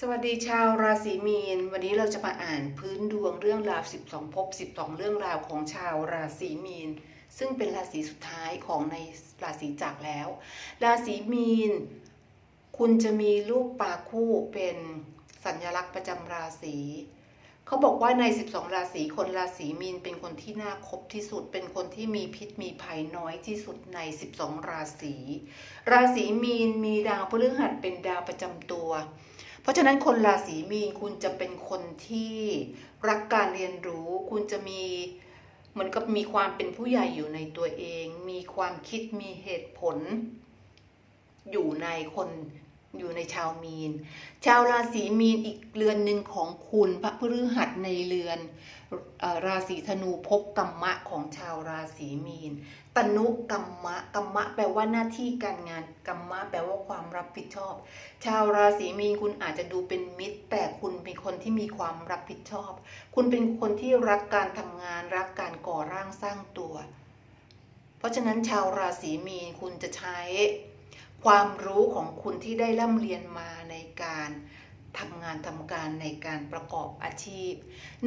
สวัสดีชาวราศีมีน วันนี้เราจะมาอ่านพื้นดวงเรื่องราว 12ภพ12 เรื่องราวของชาวราศีมีน ซึ่งเป็นราศีสุดท้ายของในราศีจักรแล้ว ราศีมีน คุณจะมีลูกปลาคู่เป็นสัญลักษณ์ประจำราศีเขาบอกว่าใน 12 ราศีคนราศีมีนเป็นคนที่น่าคบที่สุด เป็นคนที่มีพิษมีภัยน้อยที่สุดใน 12 ราศีราศีมีนมีดาวพฤหัสเป็นดาวประจำตัว เพราะฉะนั้นคนราศีมีนคุณจะเป็นคนที่รักการเรียนรู้ คุณจะมีเหมือนกับมีความเป็นผู้ใหญ่อยู่ในตัวเอง มีความคิดมีเหตุผล อยู่ในคน อยู่ในชาวมีน ชาวราศีมีนอีกเรือนหนึ่งของคุณพระพฤหัสในเรือนราศีธนูภพกรรมะของชาวราศีมีน ตนุกรรมะกรรมะ แปลว่าหน้าที่การงานกรรมะ แปลว่าความรับผิดชอบ ชาวราศีมีนคุณอาจจะดูเป็นมิตร แต่คุณเป็นคนที่มีความรับผิดชอบ คุณเป็นคนที่รักการทำงานรักการก่อร่างสร้างตัว เพราะฉะนั้นชาวราศีมีนคุณจะใช้ ความรู้ของคุณที่ได้ร่ำเรียนมาในการทำงานทำการในการประกอบอาชีพ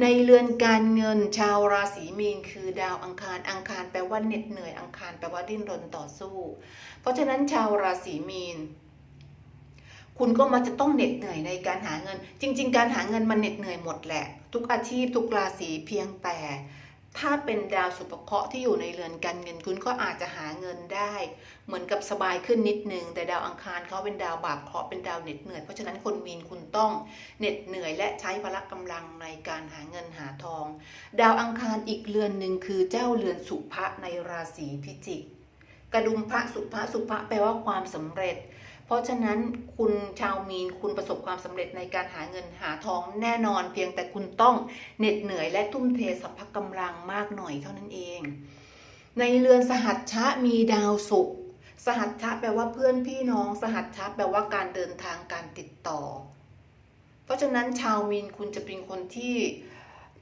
ในเรือนการเงินชาวราศีมีนคือดาวอังคารอังคารแปลว่าเหน็ดเหนื่อยอังคารแปลว่าดิ้นรนต่อสู้ เพราะฉะนั้นชาวราศีมีน คุณก็มาจะต้องเหน็ดเหนื่อยในการหาเงิน จริง ๆ การหาเงินมันเหน็ดเหนื่อยหมดแหละ ทุกอาชีพทุกราศีเพียงแต่ ถ้าเป็นดาวสุภเคราะห์ที่อยู่ในเรือนการเงินคุณก็อาจจะหาเงินได้ เหมือนกับสบายขึ้นนิดนึง แต่ดาวอังคารเขาเป็นดาวบาปเคราะห์เป็นดาวเหน็ดเหนื่อยเพราะฉะนั้นคนมีนคุณต้องเหน็ดเหนื่อยและใช้พละกำลังในการหาเงินหาทอง ดาวอังคารอีกเรือนหนึ่งคือเจ้าเรือนสุภะในราศีพิจิก กระดุมพระสุภะสุภะแปลว่าความสำเร็จ เพราะฉะนั้นคุณชาวมีนคุณประสบความสำเร็จในการหาเงินหาทองแน่นอน เพียงแต่คุณต้องเหน็ดเหนื่อยและทุ่มเทสัพพะกำลังมากหน่อยเท่านั้นเอง ในเรือนสหัชชะมีดาวศุกร์สหัชชะแปลว่าเพื่อนพี่น้อง สหัชชะแปลว่าการเดินทางการติดต่อ เพราะฉะนั้นชาวมีนคุณจะเป็นคนที่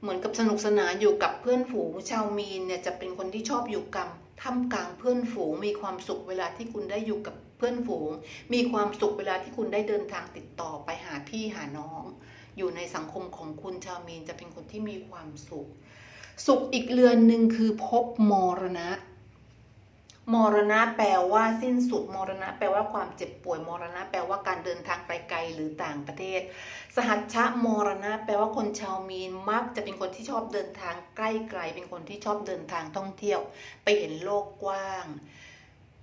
เหมือนกับสนุกสนานอยู่กับเพื่อนฝูงชาวมีนเนี่ยจะเป็นคนที่ชอบอยู่กับ ท่ามกลางเพื่อนฝูง มีความสุขเวลาที่คุณได้อยู่กับเพื่อนฝูง มีความสุขเวลาที่คุณได้เดินทางติดต่อไปหาพี่หาน้อง อยู่ในสังคมของคุณชาวมีนจะเป็นคนที่มีความสุข สุขอีกเรือนหนึ่งคือพบมรณะ มรณะแปลว่าสิ้นสุด มรณะแปลว่าความเจ็บป่วย มรณะแปลว่าการเดินทางไปไกลหรือต่างประเทศ สหัชชะมรณะ แปลว่าคนชาวมีนมักจะเป็นคนที่ชอบเดินทางใกล้ไกล เป็นคนที่ชอบเดินทางท่องเที่ยว ไปเห็นโลกกว้าง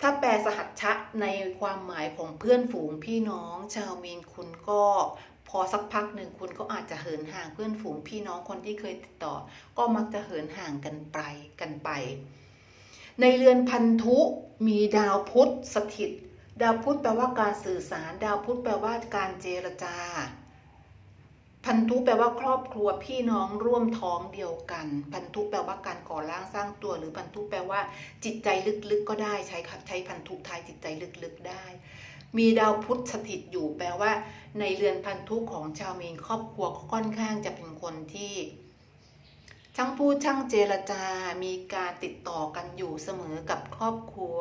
ถ้าแปลสหัชชะในความหมายของเพื่อนฝูงพี่น้อง ชาวมีนคุณก็พอสักพักหนึ่งคุณก็อาจจะเหินห่างเพื่อนฝูงพี่น้องคนที่เคยติดต่อ ก็มักจะเหินห่างกันไปกันไป ในเรือนพันธุมีดาวพุธสถิต ดาวพุธแปลว่าการสื่อสาร ดาวพุธแปลว่าการเจรจา พันธุแปลว่าครอบครัวพี่น้องร่วมท้องเดียวกัน พันธุแปลว่าการก่อร่างสร้างตัว หรือพันธุแปลว่า จิตใจลึกๆก็ได้ใช้ใช้พันธุทายจิตใจลึกๆได้มีดาวพุธสถิตอยู่แปลว่า ในเรือนพันธุของชาวมีนครอบครัวค่อนข้างจะเป็นคนที่ ช่างพูดช่างเจรจา มีการติดต่อกันอยู่เสมอกับครอบครัว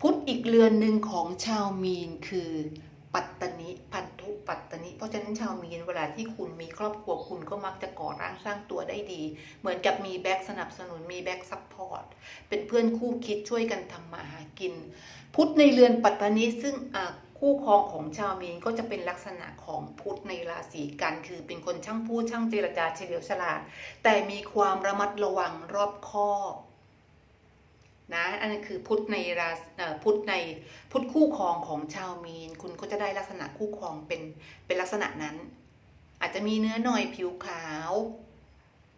พุทธอีกเรือนหนึ่งของชาวมีนคือ ปัตตนิพันธุปัตตนิ เพราะฉะนั้นชาวมีนเวลาที่คุณมีครอบครัวคุณก็มักจะก่อร่างสร้างตัวได้ดี เหมือนกับมีแบ็กสนับสนุนมีแบ็กซัพพอร์ต เป็นเพื่อนคู่คิดช่วยกันทำมาหากิน พุทธในเรือนปัตตนิซึ่งอ คู่ครองของชาวมีนก็จะเป็นลักษณะของพุธในราศีกันคือเป็นคนช่างพูดช่างเจรจาเฉลียวฉลาด แต่มีความระมัดระวังรอบคอบนะอันนี้คือพุธในราศพุธในพุธคู่ครองของชาวมีน คุณก็จะได้ลักษณะคู่ครองเป็นเป็นลักษณะนั้น อาจจะมีเนื้อหน่อยผิวขาว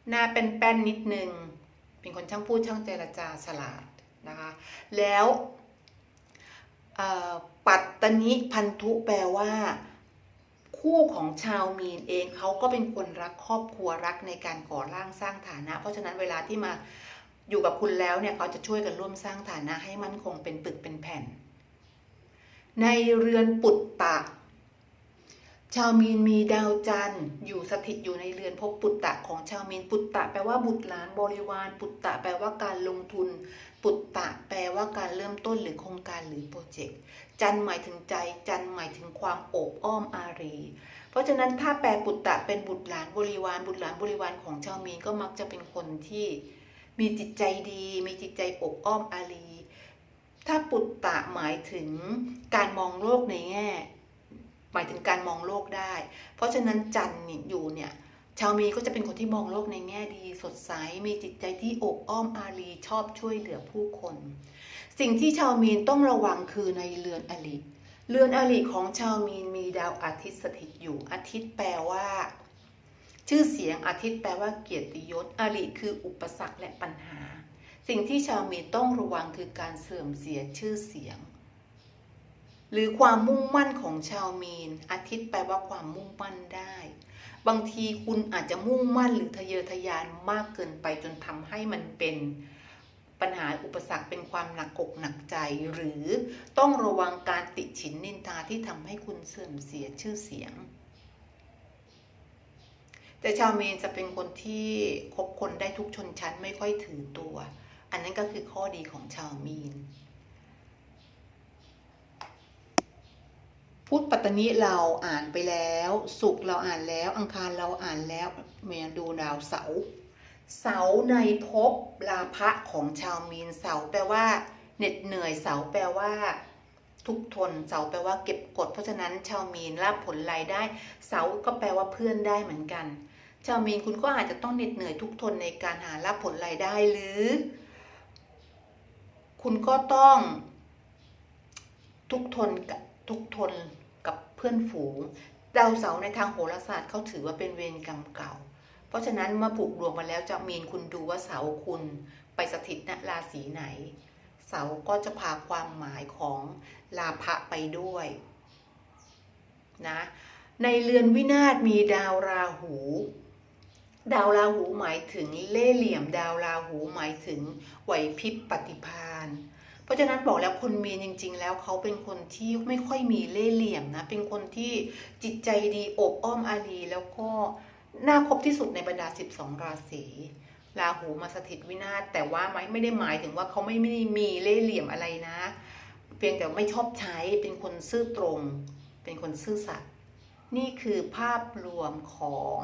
หน้าเป็นแป้นนิดนึง เป็นคนช่างพูดช่างเจรจาฉลาดนะคะแล้วเอ่อ ปัตตนิพันธุแปลว่า คู่ของชาวมีนเองเขาก็เป็นคนรักครอบครัวรักในการก่อร่างสร้างฐานะ เพราะฉะนั้นเวลาที่มาอยู่กับคุณแล้วเนี่ยเขาจะช่วยกันร่วมสร้างฐานะให้มั่นคงเป็นปึกเป็นแผ่น ในเรือนปุตตะ ชาวมีนมีดาวจันทร์อยู่สถิตอยู่ในเรือนภพปุตตะของชาวมีนปุตตะแปลว่าบุตรหลานบริวาร ปุตตะแปลว่าการลงทุน ปุตตะแปลว่าการเริ่มต้นหรือโครงการหรือโปรเจกต์จันทร์หมายถึงใจ จันทร์หมายถึงความโอบอ้อมอารี เพราะฉะนั้นถ้าแปลปุตตะเป็นบุตรหลานบริวาร บุตรหลานบริวารของชาวมีนก็มักจะเป็นคนที่มีจิตใจดี มีจิตใจอบอ้อมอารี ถ้าปุตตะหมายถึงการมองโลกในแง่ หมายถึงการมองโลกได้ เพราะฉะนั้นจันทร์นี่อยู่เนี่ยชาวมีก็จะเป็นคนที่มองโลกในแง่ดีสดใสมีจิตใจที่อบอ้อมอารีชอบช่วยเหลือผู้คน สิ่งที่ชาวมีนต้องระวังคือในเรือนอลิเรือนอลิของชาวมีนมีดาวอาทิตย์สถิตอยู่อาทิตย์แปลว่า ชื่อเสียงอาทิตย์แปลว่าเกียรติยศอลิคืออุปสรรคและปัญหา สิ่งที่ชาวมีนต้องระวังคือการเสื่อมเสียชื่อเสียง หรือความมุ่งมั่นของชาวมีน อาทิตย์แปลว่าความมุ่งมั่นได้ บางทีคุณอาจจะมุ่งมั่นหรือทะเยอทะยานมากเกินไปจนทำให้มันเป็นปัญหาอุปสรรคเป็นความหนักอกหนักใจ หรือต้องระวังการติฉินนินทาที่ทำให้คุณเสื่อมเสียชื่อเสียง แต่ชาวเมีนจะเป็นคนที่คบคนได้ทุกชนชั้นไม่ค่อยถือตัว อันนั้นก็คือข้อดีของชาวมีน พุธปัตตนิเราอ่านไปแล้ว สุกร์เราอ่านแล้ว อังคารเราอ่านแล้วเมียดูดาวเสา เสาในภพลาภะของชาวมีนเสาแปลว่าเหน็ดเหนื่อยเสาแปลว่า ทุกทนเสาแปลว่าเก็บกด เพราะฉะนั้นชาวมีนรับผลรายได้ เสาก็แปลว่าเพื่อนได้เหมือนกัน ชาวมีนคุณก็อาจจะต้องเหน็ดเหนื่อยทุกทนในการหารับผลรายได้หรือ คุณก็ต้องทุกทนกับทุกทน พื่อนฝูงดาวเสาร์ในทางโหราศาสตร์เขาถือว่าเป็นเวรกรรมเก่า เพราะฉะนั้นมาผูกดวงมาแล้วจะมีนคุณดูว่าเสาคุณไปสถิตณราศีไหน เสาก็จะพาความหมายของลาภะไปด้วยนะในเรือนวินาศมีดาวราหู ดาวราหูหมายถึงเล่เหลี่ยม ดาวราหูหมายถึงไหวพริบปฏิภาณเพ ราะฉะนั้นบอกแล้วคนมีนจริง ๆ แล้วเขาเป็นคนที่ไม่ค่อยมีเล่ห์เหลี่ยมนะเป็นคนที่จิตใจดีอบอ้อมอารีแล้วก็น่าคบที่สุดในบรรดา 12 ราศีราหูมาสถิตวินาศแต่ว่าไม่ไม่ได้หมายถึงว่าเขาไม่ไม่ได้มีเล่ห์เหลี่ยมอะไรนะ เพียงแต่ไม่ชอบใช้เป็นคนซื่อตรง เป็นคนซื่อสัตย์นี่คือภาพรวมของ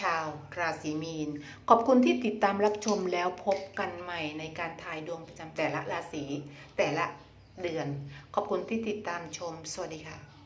ชาวราศีมีน ขอบคุณที่ติดตามรับชมแล้วพบกันใหม่ในการทายดวงประจำแต่ละราศีแต่ละเดือน ขอบคุณที่ติดตามชม สวัสดีค่ะ